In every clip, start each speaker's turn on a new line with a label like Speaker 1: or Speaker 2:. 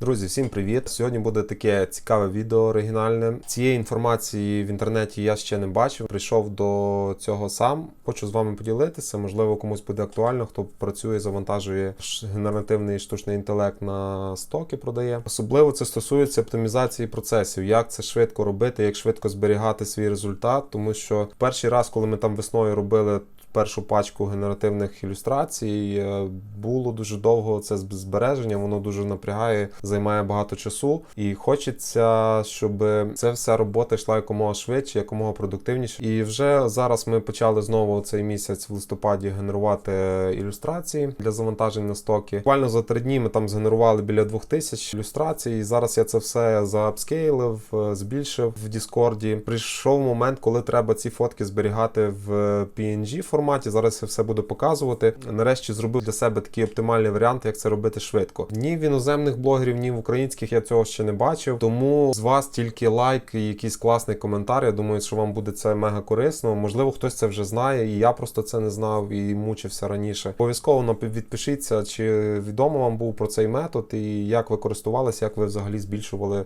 Speaker 1: Друзі, всім привіт! Сьогодні буде таке цікаве відео оригінальне. Цієї інформації в інтернеті я ще не бачив. Прийшов до цього сам. Хочу з вами поділитися. Можливо, комусь буде актуально, хто працює, завантажує генеративний штучний інтелект на стоки, продає. Особливо це стосується оптимізації процесів, як це швидко робити, як швидко зберігати свій результат. Тому що перший раз, коли ми там весною робили першу пачку генеративних ілюстрацій. е, Було дуже довго це збереження, воно дуже напрягає, займає багато часу. І хочеться, щоб ця вся робота йшла якомога швидше, якомога продуктивніше. І вже зараз ми почали знову цей місяць в листопаді генерувати ілюстрації для завантажень на стоки. Буквально за три дні ми там згенерували біля двох тисяч ілюстрацій. І зараз я це все заапскейлив, е, збільшив в Діскорді. Прийшов момент, коли треба ці фотки зберігати в PNG форматі. Зараз я все буду показувати. Нарешті зробив для себе такий оптимальний варіант, як це робити швидко. Ні в іноземних блогерів, ні в українських я цього ще не бачив. Тому з вас тільки лайк і якийсь класний коментар. Я думаю, що вам буде це мега корисно. Можливо, хтось це вже знає, і я просто це не знав і мучився раніше. Обов'язково відпишіться, чи відомо вам був про цей метод, і як ви користувалися, як ви взагалі збільшували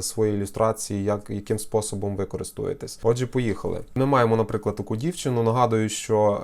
Speaker 1: свої ілюстрації, як, яким способом ви. Отже, поїхали. Ми маємо, наприклад, таку дівчину. Нагадую, що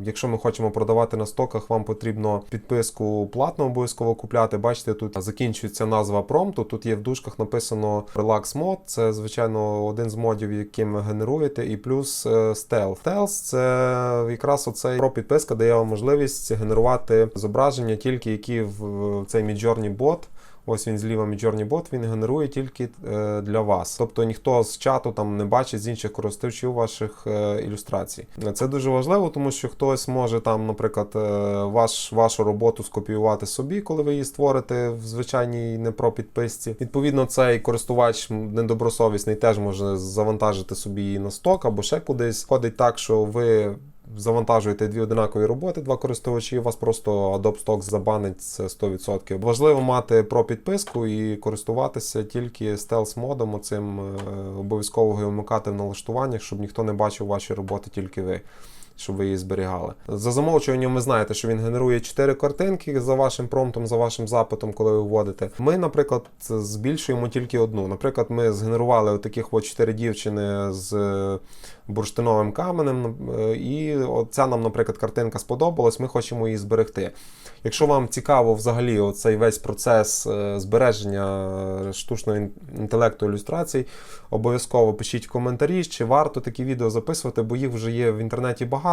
Speaker 1: е, якщо ми хочемо продавати на стоках, вам потрібно підписку платно обов'язково купляти. Бачите, тут закінчується назва промпту. Тут є в дужках написано Relax Mode. Це звичайно один з модів, яким ви генеруєте, і плюс е, Stealth. Stealth – це якраз оцей про підписка дає вам можливість генерувати зображення, тільки які в цей Midjourney бот. Ось він зліва Midjourney бот, він генерує тільки е, для вас. Тобто ніхто з чату там не бачить з інших користувачів ваших е, ілюстрацій. Це дуже важливо, тому що хтось може там, наприклад, е, ваш, вашу роботу скопіювати собі, коли ви її створите в звичайній не про підписці. Відповідно, цей користувач недобросовісний теж може завантажити собі її на сток або ще кудись. Ходить так, що ви завантажуєте дві одинакові роботи, два користувачі, вас просто Adobe Stock забанить це 100%. Важливо мати про підписку і користуватися тільки стелс модом. Оцим е, обов'язково його вмикати в налаштуваннях, щоб ніхто не бачив ваші роботи, тільки ви. Щоб ви її зберігали. За замовчуванням ви знаєте, що він генерує 4 картинки за вашим промптом, за вашим запитом, коли ви вводите. Ми, наприклад, збільшуємо тільки одну. Наприклад, ми згенерували таких от 4 дівчини з е, бурштиновим каменем, е, і ця нам, наприклад, картинка сподобалась, ми хочемо її зберегти. Якщо вам цікаво взагалі цей весь процес е, збереження штучного інтелекту ілюстрацій, обов'язково пишіть коментарі, чи варто такі відео записувати, бо їх вже є в інтернеті багато.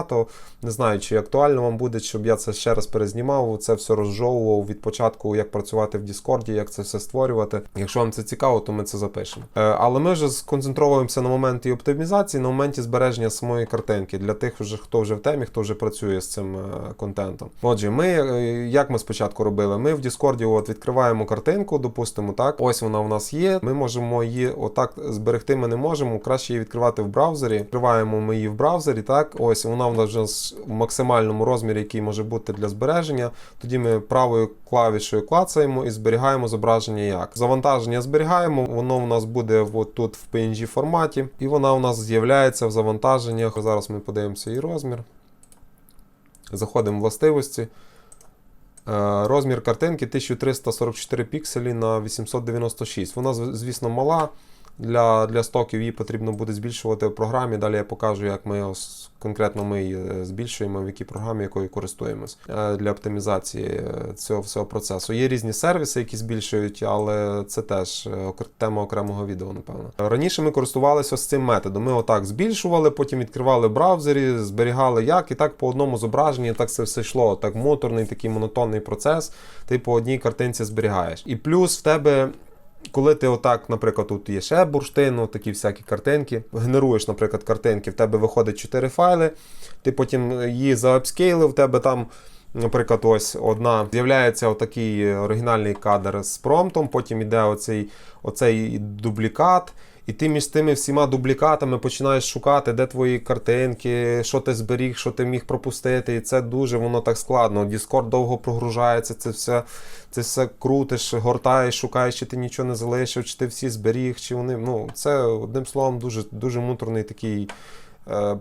Speaker 1: Не знаю, чи актуально вам буде, щоб я це ще раз перезнімав, це все розжовував від початку, як працювати в Діскорді, як це все створювати. Якщо вам це цікаво, то ми це запишемо. Е, Але ми вже сконцентровуємося на моменті оптимізації, на моменті збереження самої картинки для тих, хто вже в темі, хто вже працює з цим е, контентом. Отже, ми е, як ми спочатку робили? Ми в Діскорді от відкриваємо картинку, допустимо, так. Ось вона у нас є. Ми можемо її отак зберегти. Ми не можемо. Краще її відкривати в браузері. Відкриваємо ми її в браузері. Так, ось вона в вже в максимальному розмірі, який може бути для збереження. Тоді ми правою клавішою клацаємо і зберігаємо зображення як. Завантаження зберігаємо, воно у нас буде тут в PNG форматі, і вона у нас з'являється в завантаженнях. Зараз ми подивимося її розмір. Заходимо в властивості. Е, Розмір картинки 1344 пікселі на 896. Вона, звісно, мала. Для, для стоків її потрібно буде збільшувати в програмі. Далі я покажу, як ми конкретно ми її е, збільшуємо, в якій програмі, якою користуємось е, для оптимізації е, цього всього процесу. Є різні сервіси, які збільшують, але це теж тема окремого відео, напевно. Раніше ми користувалися ось цим методом. Ми отак збільшували, потім відкривали браузері, зберігали як, і так по одному зображенні, так це все йшло. Так моторний, такий монотонний процес. Ти по одній картинці зберігаєш. І плюс в тебе. Коли ти отак, наприклад, тут є ще бурштин, такі всякі картинки, генеруєш, наприклад, картинки, в тебе виходить 4 файли, ти потім її заапскейлив, в тебе там, наприклад, ось одна з'являється отакий оригінальний кадр з промтом, потім йде оцей, оцей дублікат. І ти між тими всіма дублікатами починаєш шукати, де твої картинки, що ти зберіг, що ти міг пропустити. І це дуже воно так складно. Discord довго прогружається, це все, це все крутиш, гортаєш, шукаєш, чи ти нічого не залишив, чи ти всі зберіг, чи вони. Ну, це одним словом дуже, дуже муторний такий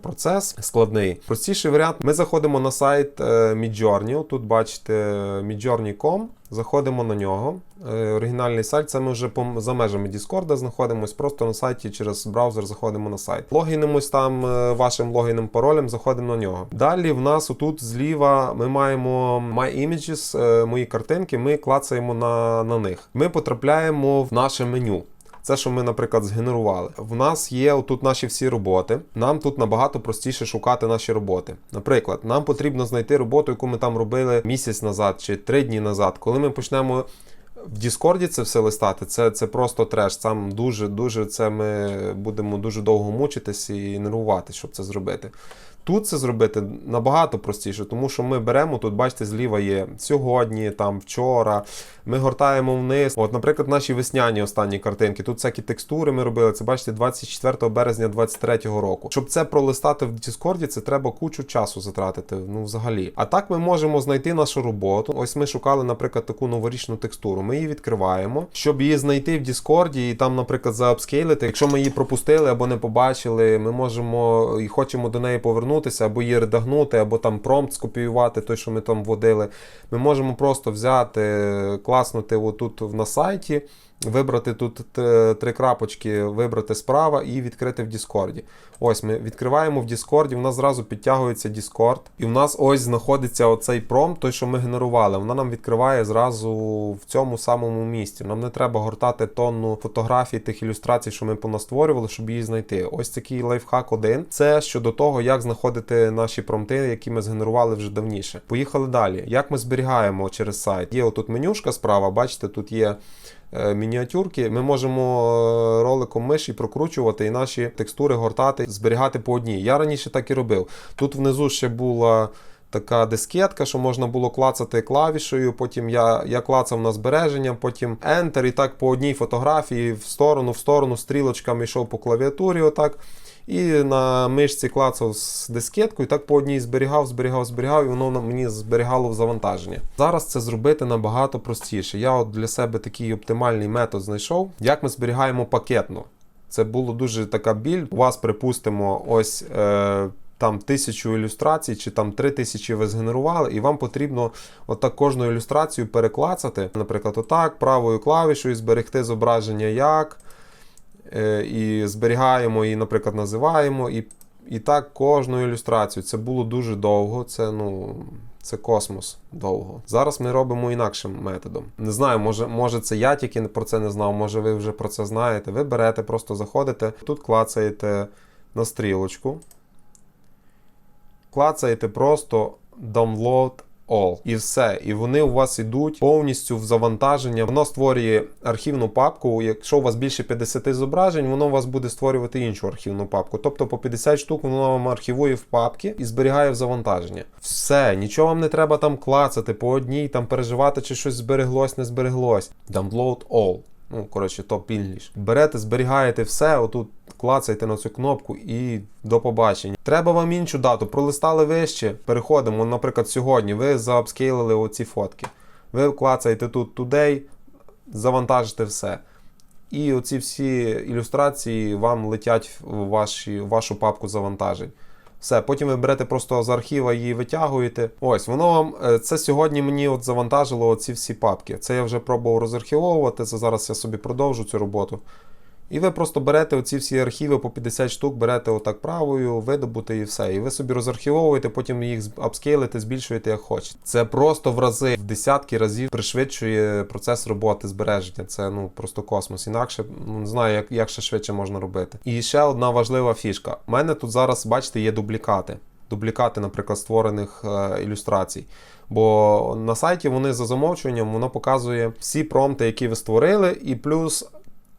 Speaker 1: процес складний. Простіший варіант: ми заходимо на сайт е, Midjourney. Тут бачите midjourney.com. Заходимо на нього. Е, Оригінальний сайт, це ми вже за межами Discord знаходимось. Просто на сайті через браузер заходимо на сайт. Логінимось там е, вашим логінним паролем, заходимо на нього. Далі в нас отут зліва ми маємо My Images, е, мої картинки. Ми клацаємо на, на них. Ми потрапляємо в наше меню. Це, що ми, наприклад, згенерували. В нас є отут наші всі роботи. Нам тут набагато простіше шукати наші роботи. Наприклад, нам потрібно знайти роботу, яку ми там робили місяць назад чи три дні назад. Коли ми почнемо в Діскорді це все листати, це, це просто треш. Там дуже, дуже це ми будемо дуже довго мучитись і нервувати, щоб це зробити. Тут це зробити набагато простіше, тому що ми беремо тут, бачите, зліва є сьогодні, там вчора. Ми гортаємо вниз. От, наприклад, наші весняні останні картинки. Тут всякі текстури ми робили. Це бачите, 24 березня 23 року. Щоб це пролистати в Діскорді, це треба кучу часу затратити. Ну, взагалі. А так ми можемо знайти нашу роботу. Ось ми шукали, наприклад, таку новорічну текстуру. Ми її відкриваємо, щоб її знайти в Діскорді і там, наприклад, заапскейлити. Якщо ми її пропустили або не побачили, ми можемо і хочемо до неї повернутися, або її редагнути, або там промпт скопіювати, той, що ми там вводили. Ми можемо просто взяти, класнути отут на сайті. Вибрати тут три крапочки, вибрати справа і відкрити в Діскорді. Ось ми відкриваємо в Діскорді, в нас зразу підтягується Діскорд, і в нас ось знаходиться оцей промпт, той, що ми генерували. Вона нам відкриває зразу в цьому самому місці. Нам не треба гортати тонну фотографій тих ілюстрацій, що ми понастворювали, щоб її знайти. Ось такий лайфхак один. Це щодо того, як знаходити наші промпти, які ми згенерували вже давніше. Поїхали далі. Як ми зберігаємо через сайт? Є отут менюшка справа, бачите, тут є мініатюрки. Ми можемо е, роликом миші прокручувати і наші текстури гортати, зберігати по одній. Я раніше так і робив. Тут внизу ще була. Така дискетка, що можна було клацати клавішею. Потім я, я клацав на збереження, потім Enter, і так по одній фотографії в сторону, в сторону стрілочками йшов по клавіатурі. Отак. І на мишці клацав з дискеткою, так по одній зберігав, зберігав, зберігав, і воно мені зберігало в завантаження. Зараз це зробити набагато простіше. Я от для себе такий оптимальний метод знайшов. Як ми зберігаємо пакетно? Це було дуже така біль. У вас, припустимо, ось. Е- там тисячу ілюстрацій, чи там три тисячі ви згенерували, і вам потрібно отак кожну ілюстрацію переклацати. Наприклад, отак, правою клавішою зберегти зображення як. Е, і зберігаємо і, наприклад, називаємо. І, і так кожну ілюстрацію. Це було дуже довго. Це ну. Це космос довго. Зараз ми робимо інакшим методом. Не знаю, може, може це я тільки про це не знав, може ви вже про це знаєте. Ви берете, просто заходите, тут клацаєте на стрілочку, клацаєте просто download all. І все. І вони у вас йдуть повністю в завантаження. Воно створює архівну папку. Якщо у вас більше 50 зображень, воно у вас буде створювати іншу архівну папку. Тобто по 50 штук воно вам архівує в папки і зберігає в завантаження. Все, нічого вам не треба там клацати по одній, там переживати, чи щось збереглось, не збереглось. Download all. Ну, коротше, топ English. Берете, зберігаєте все, отут клацаєте на цю кнопку і до побачення. Треба вам іншу дату. Пролистали вище, переходимо. Наприклад, сьогодні ви заапскейлили оці фотки. Ви клацаєте тут Today, завантажите все. І оці всі ілюстрації вам летять в ваші, в вашу папку завантажень. Все, потім ви берете просто з архіва її витягуєте. Ось, воно вам е, це сьогодні мені от завантажило ці всі папки. Це я вже пробував розархівовувати. Це зараз я собі продовжу цю роботу. І ви просто берете оці всі архіви по 50 штук, берете отак правою, видобути і все. І ви собі розархівовуєте, потім їх апскейлите, збільшуєте як хочете. Це просто в рази, в десятки разів пришвидшує процес роботи збереження. Це ну просто космос. Інакше ну, не знаю, як, як ще швидше можна робити. І ще одна важлива фішка. У мене тут зараз, бачите, є дублікати. Дублікати, наприклад, створених е, ілюстрацій. Бо на сайті вони за замовчуванням воно показує всі промпти, які ви створили, і плюс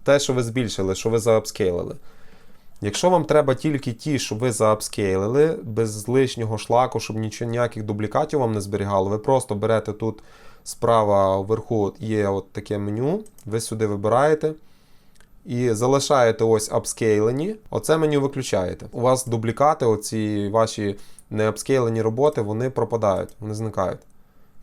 Speaker 1: те, що ви збільшили, що ви заапскейлили. Якщо вам треба тільки ті, що ви заапскейлили, без лишнього шлаку, щоб нічого, ніяких дублікатів вам не зберігало, ви просто берете тут справа вверху є от таке меню, ви сюди вибираєте і залишаєте ось апскейлені. Оце меню виключаєте. У вас дублікати, оці ваші неапскейлені роботи, вони пропадають, вони зникають.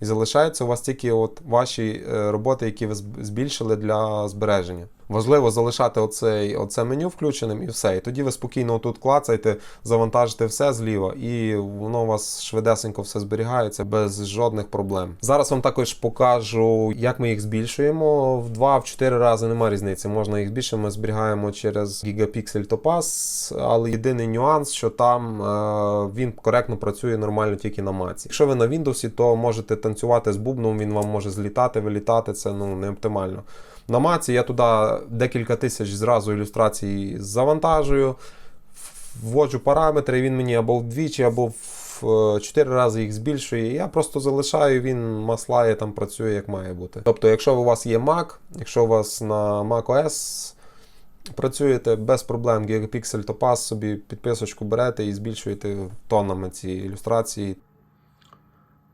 Speaker 1: І залишаються у вас тільки от ваші е, роботи, які ви збільшили для збереження. Важливо залишати оцей, оце меню включеним і все. І тоді ви спокійно тут клацаєте, завантажите все зліва, і воно у вас швидесенько все зберігається без жодних проблем. Зараз вам також покажу, як ми їх збільшуємо. В 2-4 рази немає різниці. Можна їх збільшити. Ми зберігаємо через Gigapixel Topaz, але єдиний нюанс, що там е, він коректно працює нормально тільки на маці. Якщо ви на Windows, то можете танцювати з бубном, він вам може злітати, вилітати. Це ну не оптимально. На маці я туди декілька тисяч зразу ілюстрацій завантажую, вводжу параметри, він мені або вдвічі, або в 4 рази їх збільшує. Я просто залишаю, він маслає, там працює як має бути. Тобто, якщо у вас є Mac, якщо у вас на macOS працюєте без проблем, Gigapixel Topaz собі підписочку берете і збільшуєте тоннами ці ілюстрації.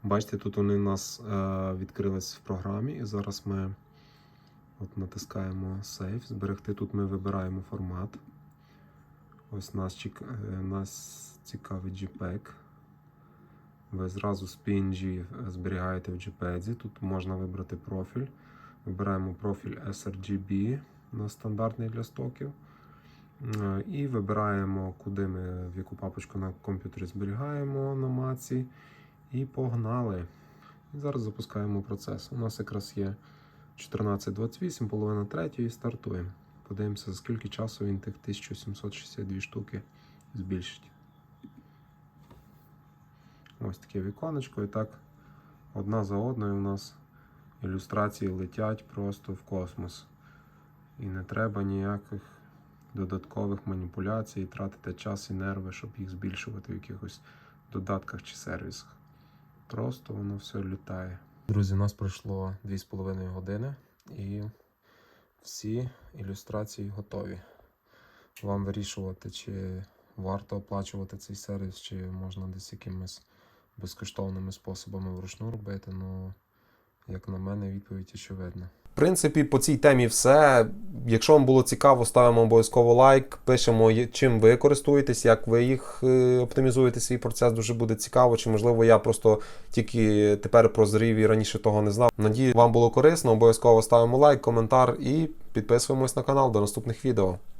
Speaker 1: Бачите, тут вони у нас е, відкрились в програмі, і зараз ми от натискаємо Save, зберегти. Тут ми вибираємо формат. Ось нас, е, нас цікавить JPEG. Ви зразу з PNG зберігаєте в JPEG. Тут можна вибрати профіль. Вибираємо профіль sRGB на стандартний для стоків. Е, І вибираємо, куди ми в яку папочку на комп'ютері зберігаємо на маці. І погнали. І зараз запускаємо процес. У нас якраз є 14.28, половина третьої, стартуємо. Подивимося, за скільки часу він тих 1762 штуки збільшить. Ось таке віконечко, і так одна за одною у нас ілюстрації летять просто в космос. І не треба ніяких додаткових маніпуляцій, тратити час і нерви, щоб їх збільшувати в якихось додатках чи сервісах. Просто воно все літає. Друзі, у нас пройшло 2,5 години і всі ілюстрації готові. Вам вирішувати, чи варто оплачувати цей сервіс, чи можна десь якимись безкоштовними способами вручну робити. Ну, як на мене, відповідь очевидна. В принципі, по цій темі все. Якщо вам було цікаво, ставимо обов'язково лайк, пишемо, чим ви користуєтесь, як ви їх е, оптимізуєте свій процес. Дуже буде цікаво. Чи можливо я просто тільки тепер прозрів і раніше того не знав. Надію, вам було корисно. Обов'язково ставимо лайк, коментар і підписуємось на канал до наступних відео.